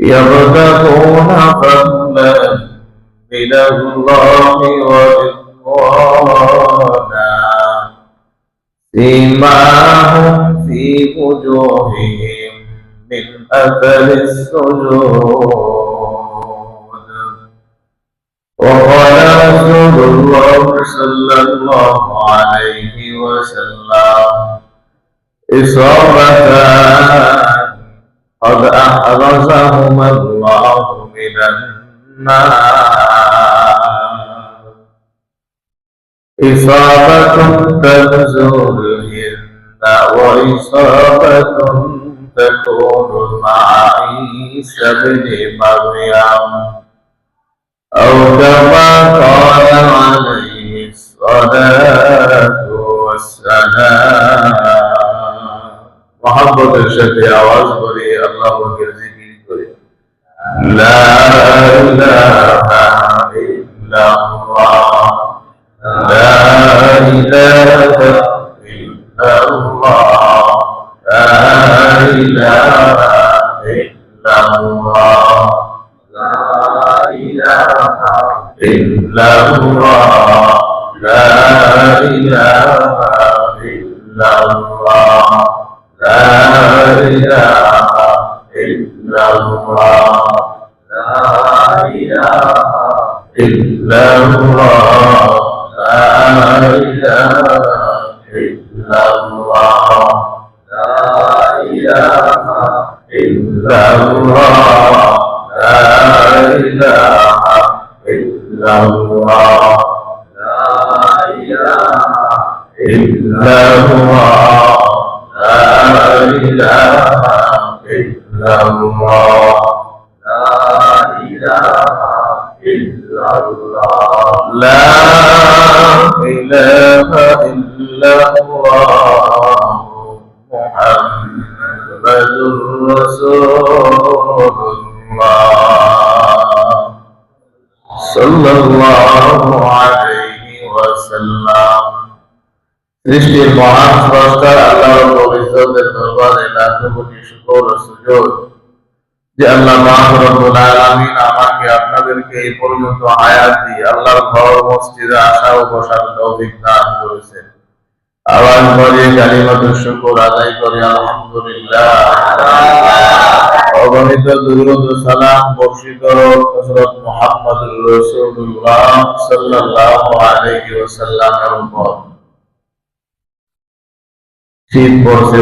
يبتغون فضلا من الله ورضوانا. سيماهم في وجوههم من أثر السجود. وقال رسول الله صلى الله عليه وسلم إصابتان قد أحرزهما الله من النار. إصابة تنزل الهند وإصابة تكون مع عيسى بن مريم. أو كما قال عليه الصلاة والسلام. محبة الشفيع وأصبر الله برزقه لا إله إلا الله لا إله إلا الله لا إله إلا الله لا إله إلا الله لا إله إلا الله لا إله الله لا إله إلا الله لا إله إلا الله لا إله إلا الله لا إله إلا الله محمد رسول الله صلى الله عليه وسلم সৃষ্টির মহান স্রষ্টা আল্লাহর পবিত্রদের দরবারে লাখো কোটি শুকর ও সুযোগ যে আল্লাহ পাক রব্বুল আলামিন আমাকে আপনাদেরকে এই পর্যন্ত হায়াত আল্লাহর ঘর, মসজিদে আসা ও বসার তৌফিক দান করেছেন। আওয়াজ করে কালিমাতুর শুকর আদায় করে আলহামদুলিল্লাহ। অগণিত দুরুদ সালাম বর্ষিত হযরত রাসূলুল্লাহ সাল্লাল্লাহু আলাইহি ওয়াসাল্লামের উপর। শীত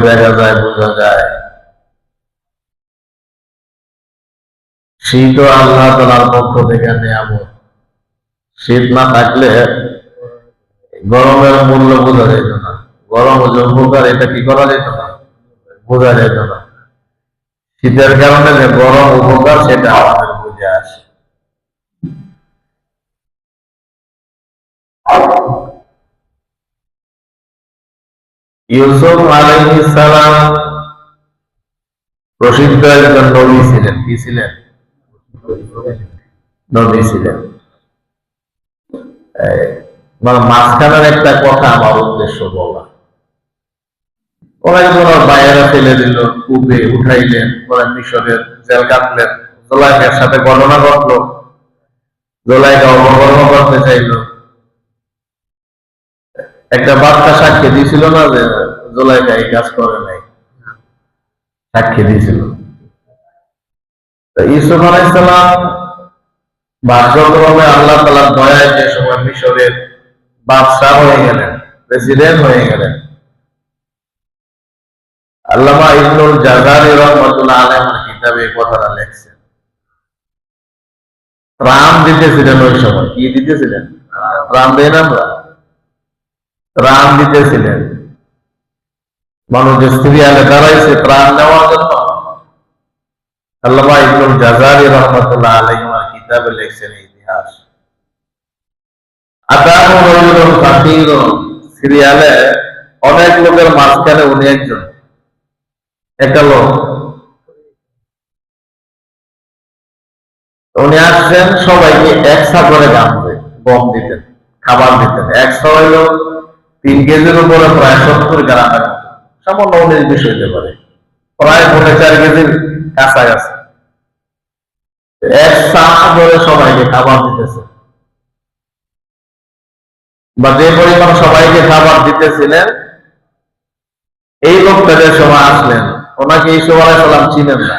দেখা যায়, বোঝা যায়। শীত আল্লাহ তালার পক্ষ থেকে নিয়ামত। শীত না থাকলে গরমের মূল্য বোঝা যেত না। গরম উপকার এটা কি করা যেত না? বোঝা যেত না। শীতের কারণে যে গরম উপকার, সেটা আমাদের বুঝে আসে। ইউসুফ আলাইহিস সালাম প্রসিদ্ধ একজন নবী ছিলেন। কি ছিলেন? মানে মাঝখানের একটা কথা আমার উদ্দেশ্য বলা। বাইরে ফেলে দিল উঠাইলেন, ওরা মিশরের জেল কাটলেন জোলাইকার সাথে ঘটলো জোলাইকা অপকর্ম করতে চাইলো। একটা বাচ্চা সাক্ষী দিয়েছিল না যে জোলাইকা এই কাজ করে নাই। সাক্ষী দিয়েছিল ইউসুফ আলাইসালাম ভাগ্যক্রমে আল্লাহ তালার দয়ায় যে সময় মিশরের বাদশাহ হয়ে গেলেন প্রেসিডেন্ট হয়ে গেলেন, আল্লামা ইবনুল জাজারি রহমতুল্লাহ আলমের কিতাবে এই কথাটা লেখছেন। ত্রাণ দিতেছিলেন ওই সময়, কি দিতেছিলেন? ত্রাণ দেয় না আমরা। ত্রাণ দিতেছিলেন। মানুষ যে সিরিয়ালে দাঁড়াইছে, ত্রাণ নেওয়ার জন্য। আল্লামা জাজারি রহমতুল্লাহ কিতাবে লেখছেন ইতিহাস। সিরিয়ালে অনেক লোকের মাঝখানে উনি একজন। একটা লোক। উনি আসছেন সবাইকে একসা করে গামতে গম দিতেন, খাবার দিতেন। একশো হইল তিন কেজির উপরে প্রায় সত্তর গ্রামের মতো। সামান্য উনিশ বিশ হইতে পারে। প্রায় পৌনে চার কেজির কাছাকাছি। সবাইকে খাবার যে পরিমাণ দিতেছিলেন, এই লোকটা যে সময় আসলেন। ওনাকে এই সময় সালাম চিনেন না।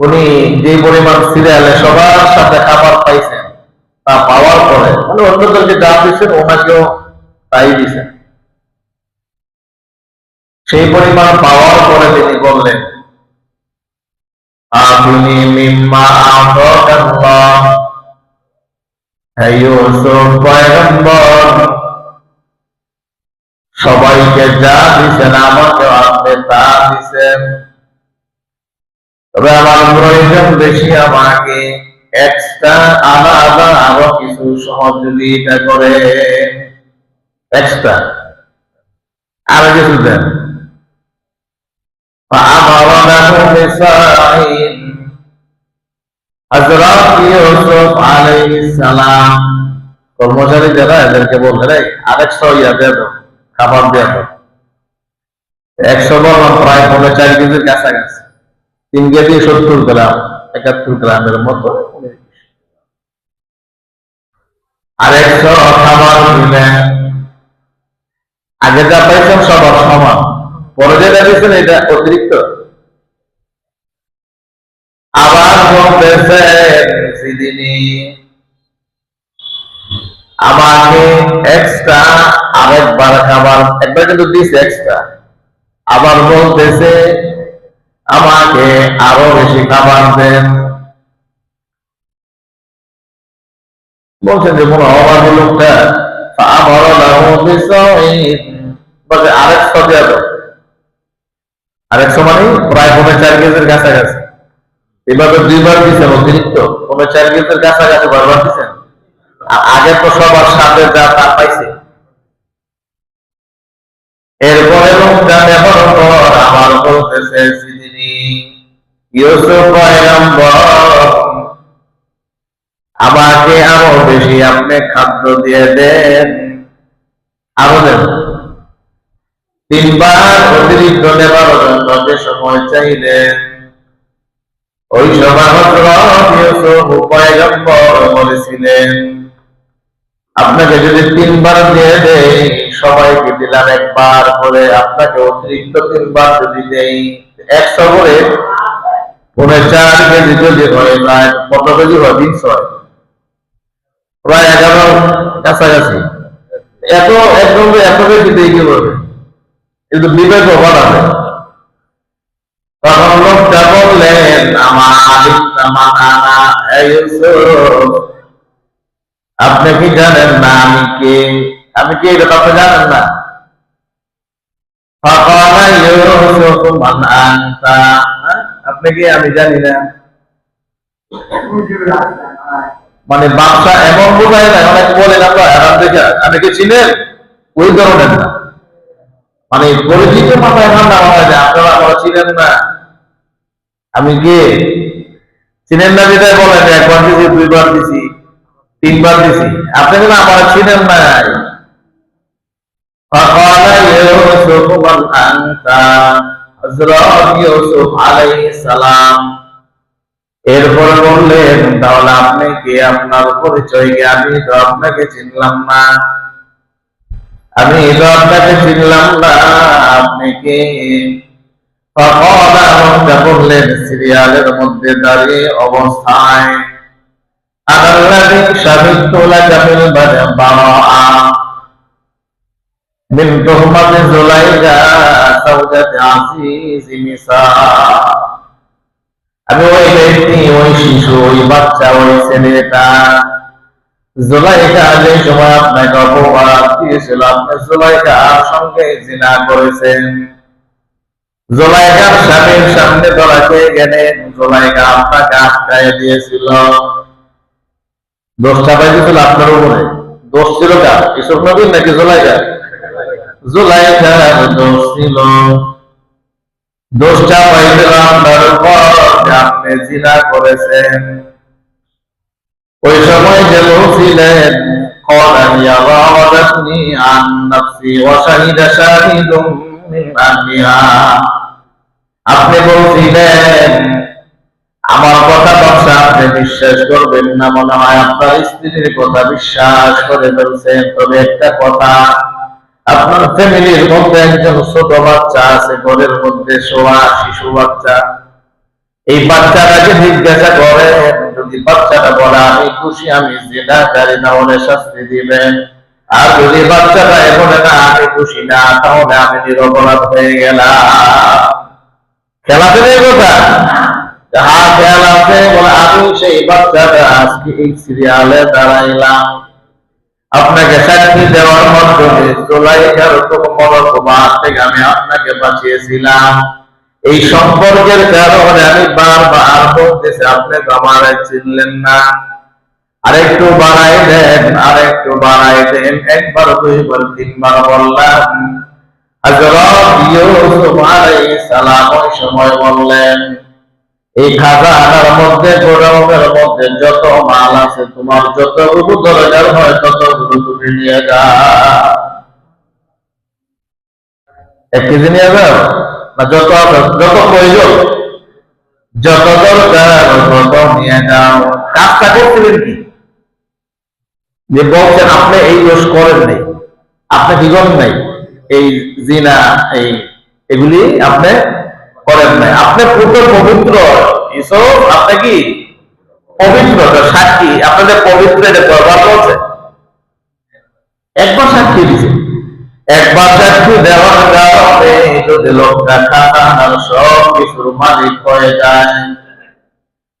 উনি যে পরিমাণ সিরিয়ালে সবার সাথে খাবার পাইছেন, তা পাওয়ার পরে মানে অন্যদেরকে যা দিচ্ছেন ওনাকেও তাই দিছেন সেই পরিমাণ পাওয়ার পরে তিনি বললেন আপনি মিম্মা আতাকাল্লাহ হে ইউসুফ, পয়গম্বর, সবাইকে যা দিছেন আমাকে আপনি তা দিছেন। তবে আমার প্রয়োজন বেশি আমাকে এক্সট্রা আলাদা আরও কিছু সহযোগিতা করে এক্সট্রা আরও কিছু দেন। فأمرناه بسائل হযরত ইউসুফ আলাইহিস সালাম কর্মচারী যারা এদেরকে বললেন এই আরেকশো ইয়া দিয়ে দাও খাবার দিয়ে দাও একশো বললাম প্রায় পনেরো চার কেজির কাছাকাছি তিন কেজি সত্তর গ্রাম একাত্তর গ্রামের মতো আর একশো খাবার দিলেন আগে যা পাইছেন সবার সমান যেটা দিয়েছেন, এটা অতিরিক্ত। আবার আমাকে এক্সট্রা আরেকবার খাবার, একবার কিন্তু দিছে এক্সট্রা আবার বলতেছে, আমাকে আরও বেশি খাবার দেন। বলছেন যে, কোন অবাধী লোকটা আমারও নাম মানে প্রায় পৌনে চার কেজির কাছাকাছি। এভাবে দুইবার দিচ্ছেন অতিরিক্ত। পৌনে চার কেজির কাছাকাছি বারবার দিচ্ছেন আগে তো সবার সাথে যা তা পাইছে। এরপরে আমার বলতেছে আমাকে আরও বেশি আপনি খাদ্য দিয়ে দেন। আরও দেন। তিনবার অতিরিক্ত নেবার জন্য সময় চাইলেন ওই সময় আপনাকে যদি তিনবার দিয়ে দেই, সবাইকে দিলাম একবার করে। আপনাকে অতিরিক্ত তিনবার যদি দেই, একশো করে। পনেরো চার কেজি যদি হয়ে যায় কত কেজি হয়, তিনশো প্রায় এগারো কাছাকাছি। এত, একদম এত বেশি দিয়ে কি বলবে কিন্তু বিবেক অভাব আছে তখন লোকটা বললেন আপনি কি জানেন না আমি কে? আমি কে এটা কথা জানেন না? আপনি কি আমি জানি না? মানে বাচ্চা এমন বোঝায় না অনেক বলেন আমরা আরাম দেখে আপনি কি চিনেন? ওই ধরনের না। মানে পরিচিত মাথায় হান্ডা হয় না আপনারা চিনেন না। আমি কে চিনেন না যেটাই বলেন যে একবার দিছি দুইবার দিছি তিনবার দিছি আপনি কিন্তু আমার চিনেন নাই فقال يوسف من أنت হযরত ইউসুফ আলাইহিস সালাম এরপর বললেন তাহলে আপনি কে আপনার পরিচয় কি আমি তো আপনাকে চিনলাম না আমি তো আপনাকে চিনলাম না আপনি কে فقال রব্বা বললেন সিরিয়ালের মধ্যে দাঁড়িয়ে অবস্থায় জোলাইকা যে সময় আপনাকে অপবাদ দিয়েছিল আপনি সঙ্গে জিনা করেছেন জোলাইকার স্বামীর সামনে ধরা খেয়ে গেলেন জোলাইকা আপনাকে আটকায় দিয়েছিল দোষটা পাইছিল আপনার উপরে দোষ ছিল কার ইসব নবীর নাকি জোলাইকা জোলাইকার দোষ ছিল দোষটা পাইছিল আপনার উপর যে আপনি জিনা করেছেন ওই সময় যে ছিলেন قال يا راودتني عن نفسي وشهد شاهد من أهلها আপনি বলছিলেন, আমার কথা বাচ্চা আপনি বিশ্বাস করবেন না, মনে হয় আপনার স্ত্রীর কথা বিশ্বাস করে ফেলছেন, তবে একটা কথা, আপনার ফ্যামিলির মধ্যে একজন ছোট বাচ্চা আছে, ঘরের মধ্যে শোয়া, শিশু বাচ্চা। এই বাচ্চাটাকে জিজ্ঞাসা করেন যদি বাচ্চাটা বলে, আমি খুশি, আমি জেনা জানি না হলে শাস্তি দিবেন। আর যদি বাচ্চাটা এখন না আমি খুশি না, তাহলে আমি নিরপরাধ হয়ে গেলাম। খেলাতে নেই কথা? বলে, আমি সেই বাচ্চাটা আজকে এই সিরিয়ালে দাঁড়াইলাম। আপনাকে সাক্ষী দেওয়ার মাধ্যমে থেকে আমি আপনাকে বাঁচিয়েছিলাম। এই সম্পর্কের কারণে আমি বারবার বলতেছি, আপনি তো আমার চিনলেন না। আরেকটু বাড়াই দেন, আরেকটু বাড়াই দেন। একবার দুইবার তিনবার বললাম সময় বললেন, এই যত মাল আছে যত হয়, তত নিয়ে যত প্রয়োজন, যত দরকার নিয়ে যাও। কাজটা করছিলেন কি? যে বলছেন, আপনি এই দোষ করেন নাই আপনি কি করেন নাই, এই জিনা, এই এগুলি আপনি করেন নাই। আপনি পুরো পবিত্র ইসব আপনি কি পবিত্র? সাক্ষী আপনাদের পবিত্র এটা করবার বলছে? একবার সাক্ষী দিছে। একবার সাক্ষী দেওয়ার কারণে যদি লোকটা খাতার সব কিছুর মালিক হয়ে যায়।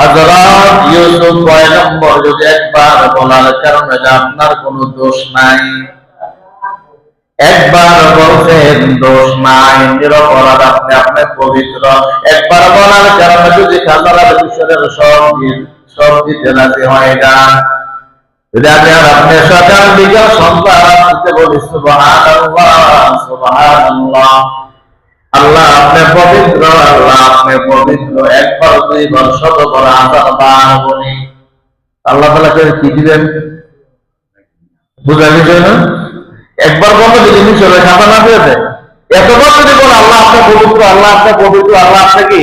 হযরত ইউসুফ কয় নম্বর যদি একবার বলার কারণে আপনার কোনো দোষ নাই, একবার বলছেন দোষ নাই, নিরপরাধ আপনি আপনার পবিত্র। একবার বলার কারণে যদি খাতার মিশরের সব সব দিতে হয়ে যান যদি আমি আর আপনি সকাল বিকাল সন্ধ্যা রাত্রিতে বলি, সুবহানাল্লাহ সুবহানাল্লাহ আল্লাহ আপনি পবিত্র, আল্লাহ আপনি পবিত্র। একবার, দুইবার, শতবার আল্লাহ তালা করে কি বুঝা বিষয় না? একবার খাতা না এতবার যদি বলে আল্লাহ আপনি পবিত্র, আল্লাহ আপনি পবিত্র, আল্লাহ আপনি কি?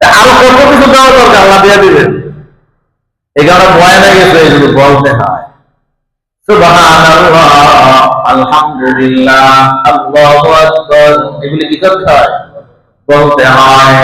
আরও কত কিছু দেওয়া দরকার আল্লাহ দিয়ে দিবেন। এই কারণে ভয় না গেছে এগুলো বলতে হয়। সুবহানাল্লাহ। আলহামদুলিল্লাহ আল্লাহু আকবার। এগুলি কি করতে হয়? বলতে হয়